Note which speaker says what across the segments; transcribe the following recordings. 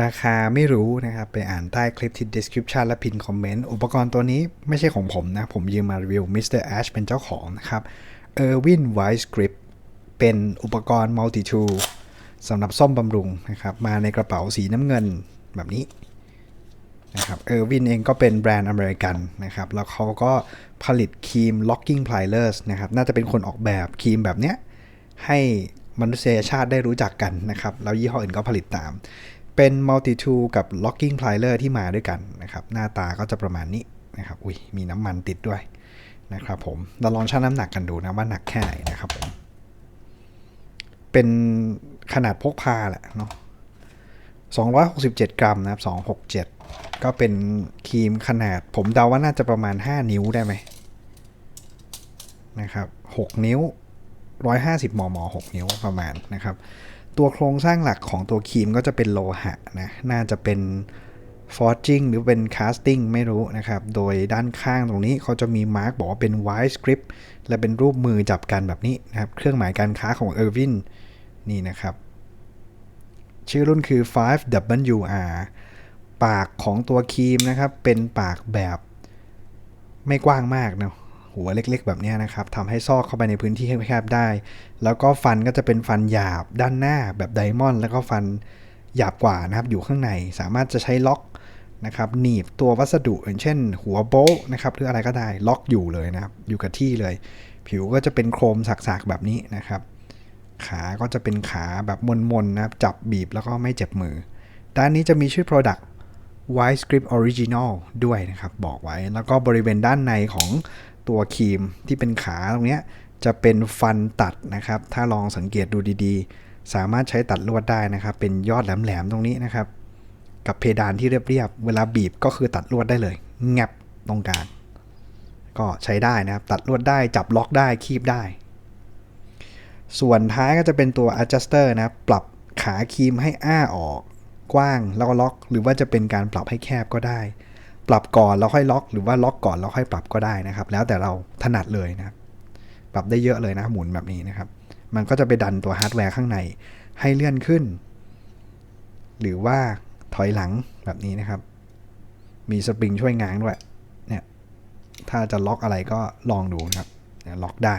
Speaker 1: ราคาไม่รู้นะครับ ไปอ่านใต้คลิปที่ description และพินคอมเมนต์ อุปกรณ์ตัวนี้ไม่ใช่ของผมนะ ผมยืมมารีวิว Mr. Ash เป็นเจ้าของนะครับ Erwin Wise Grip เป็นอุปกรณ์ multi tool สำหรับซ่อมบำรุงนะครับ มาในกระเป๋าสีน้ำเงินแบบนี้นะครับเออร์วินเองก็เป็นแบรนด์อเมริกันนะครับ แล้วเขาก็ผลิตครีม locking pliers นะครับ น่าจะเป็นคนออกแบบครีมแบบเนี้ยให้มนุษยชาติได้รู้จักกันนะครับ แล้วยี่ห้ออื่นก็ผลิตตาม เป็น multi tool กับ locking plier ที่มาด้วยกันนะครับ หน้าตาก็จะประมาณนี้นะครับ อุ้ยมีน้ำมันติดด้วยนะครับผมเราลองชั่งน้ำหนักกันดูนะว่าหนักแค่ไหนนะครับผม เป็นขนาดพกพาแหละเนาะ267 กรัมนะครับ267 ก็เป็นครีมขนาด ผมเดาว่าน่าจะประมาณ 5 นิ้วได้ไหมนะครับ 6 นิ้ว 150 มม 6 นิ้วประมาณนะครับ ตัวโครงสร้างหลักของตัวครีมก็จะเป็นโลหะนะ น่าจะเป็น forging หรือเป็น casting ไม่รู้นะครับ โดยด้านข้างตรงนี้เขาจะมีมาร์กบอกว่าเป็น wise grip และเป็นรูปมือจับกันแบบนี้นะครับ เครื่องหมายการค้าของ Irwin นี่นะครับ ชื่อรุ่นคือ 5WR ปากของตัวครีมนะครับ เป็นปากแบบไม่กว้างมากเนาะ หัวเล็กๆ แบบนี้นะครับทำให้ซอกเข้าไปในพื้นที่แคบๆได้ แล้วก็ฟันก็จะเป็นฟันหยาบด้านหน้าแบบไดมอนด์แล้วก็ฟันหยาบกว่านะครับอยู่ข้างในสามารถจะใช้ล็อกนะครับหนีบตัววัสดุอย่างเช่น หัวโบ๊นะครับหรืออะไรก็ได้ล็อกอยู่เลยนะครับอยู่กับที่เลย ผิวก็จะเป็นโครมสักๆแบบนี้นะครับ ขาก็จะเป็นขาแบบมนๆนะครับจับบีบแล้วก็ไม่เจ็บมือ ด้านนี้จะมีชื่อ Product White Script Original ด้วยนะครับ บอกไว้แล้วก็บริเวณด้านในของ ตัวครีมที่เป็นขาตรงนี้จะเป็นฟันตัดนะครับ ถ้าลองสังเกตดูดีๆ สามารถใช้ตัดลวดได้นะครับ เป็นยอดแหลมๆตรงนี้นะครับ กับเพดานที่เรียบๆเวลาบีบก็คือตัดลวดได้เลยแงบตรงกลางก็ใช้ได้นะครับ ตัดลวดได้จับล็อกได้คีบได้ ส่วนท้ายก็จะเป็นตัว adjuster นะปรับขาครีมให้อ้าออกกว้างแล้วก็ล็อก หรือว่าจะเป็นการปรับให้แคบก็ได้ ปรับก่อนแล้วค่อยล็อก หรือว่าล็อกก่อนแล้วค่อยปรับก็ได้นะครับ แล้วแต่เราถนัดเลยนะปรับได้เยอะเลยนะหมุนแบบนี้นะครับ มันก็จะไปดันตัวฮาร์ดแวร์ข้างในให้เลื่อนขึ้น หรือว่าถอยหลังแบบนี้นะครับ มีสปริงช่วยง้างด้วยเนี่ยถ้าจะล็อกอะไรก็ลองดูนะครับล็อกได้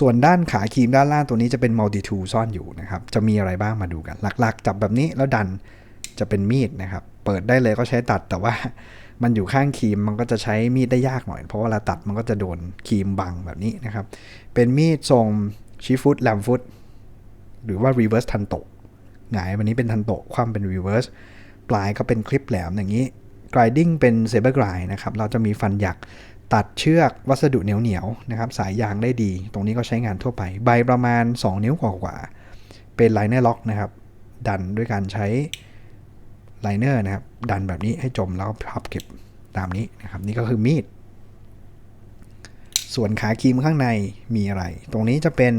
Speaker 1: ส่วนด้านขาครีมด้านล่างตัวนี้จะเป็น multi tool ซ่อนอยู่นะครับ จะมีอะไรบ้างมาดูกัน หลักๆ จับแบบนี้แล้วดัน จะเป็นมีดนะครับ เปิดได้เลยก็ใช้ตัดแต่ว่ามันอยู่ข้างครีมมันก็จะใช้มีดได้ยากหน่อย เพราะเวลาตัดมันก็จะโดนครีมบังแบบนี้นะครับ เป็นมีดทรงชีฟุตแลมฟุตหรือว่า reverse ทันโตะหงายวันนี้เป็นทันโตะความเป็น reverse ปลายก็เป็นคลิปแหลมอย่างนี้ grinding เป็น saber grind นะครับเราจะมีฟันหยักตัดเชือกวัสดุเหนียวๆนะครับสายยางได้ดี ตรงนี้ก็ใช้งานทั่วไป ใบประมาณ 2 นิ้วกว่าๆเป็นไลเนอร์ล็อกนะครับ ดันด้วยการใช้ ไลเนอร์นะครับ ดันแบบนี้ให้จมแล้วพับเก็บตามนี้นะครับ นี่ก็คือมีด ส่วนขาครีมข้างในมีอะไร ตรงนี้จะเป็น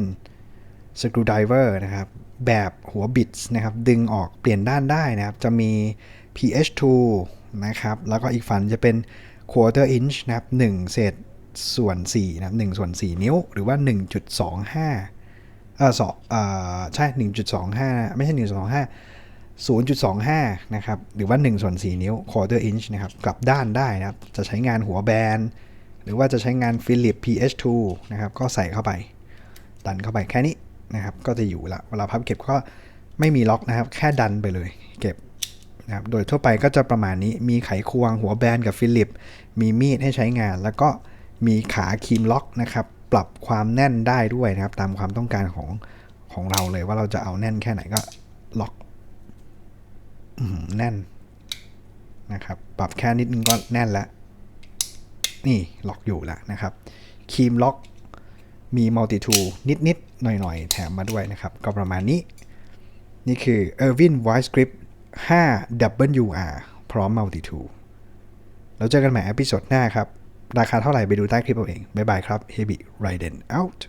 Speaker 1: สกรูไดเวอร์นะครับ แบบหัวบิดนะครับ ดึงออกเปลี่ยนด้านได้นะครับ จะมี pH 2นะครับ แล้วก็อีกฝั่งจะเป็น quarter inch นะครับ1เศษส่วน4นะครับ1ส่วน 4 นิ้ว หรือว่า 1.25เออสองเออใช่ 1.25 ไม่ใช่ 1.25 0.25 นะครับ หรือว่า1ส่วน4นิ้ว quarter inch นะครับ กลับด้านได้นะครับ จะใช้งานหัวแบน หรือว่าจะใช้งานฟิลิป PH2 นะครับ ก็ใส่เข้าไป ดันเข้าไปแค่นี้นะครับ ก็จะอยู่ละ เวลาพับเก็บก็ไม่มีล็อกนะครับ แค่ดันไปเลย เก็บนะครับ โดยทั่วไปก็จะประมาณนี้ มีไขควงหัวแบนกับฟิลิป มีมีดให้ใช้งาน แล้วก็มีขาคีมล็อกนะครับ ปรับความแน่นได้ด้วยนะครับ ตามความต้องการของของเราเลยว่าเราจะเอาแน่นแค่ไหนก็ล็อก แน่นนะครับ ปรับแค่นิดนึงก็แน่นแล้ว นี่ล็อกอยู่แล้วนะครับ ครีมล็อกมีมัลติทูนิดๆหน่อยๆแถมมาด้วยนะครับ ก็ประมาณนี้ นี่คือ Irwin Wise Grip 5 WR พร้อม Multi Tool แล้วเจอกันใหม่อพิโซดหน้าครับ ราคาเท่าไหร่ไปดูใต้คลิปเอาเอง บ๊ายบายครับ Heavy Raiden out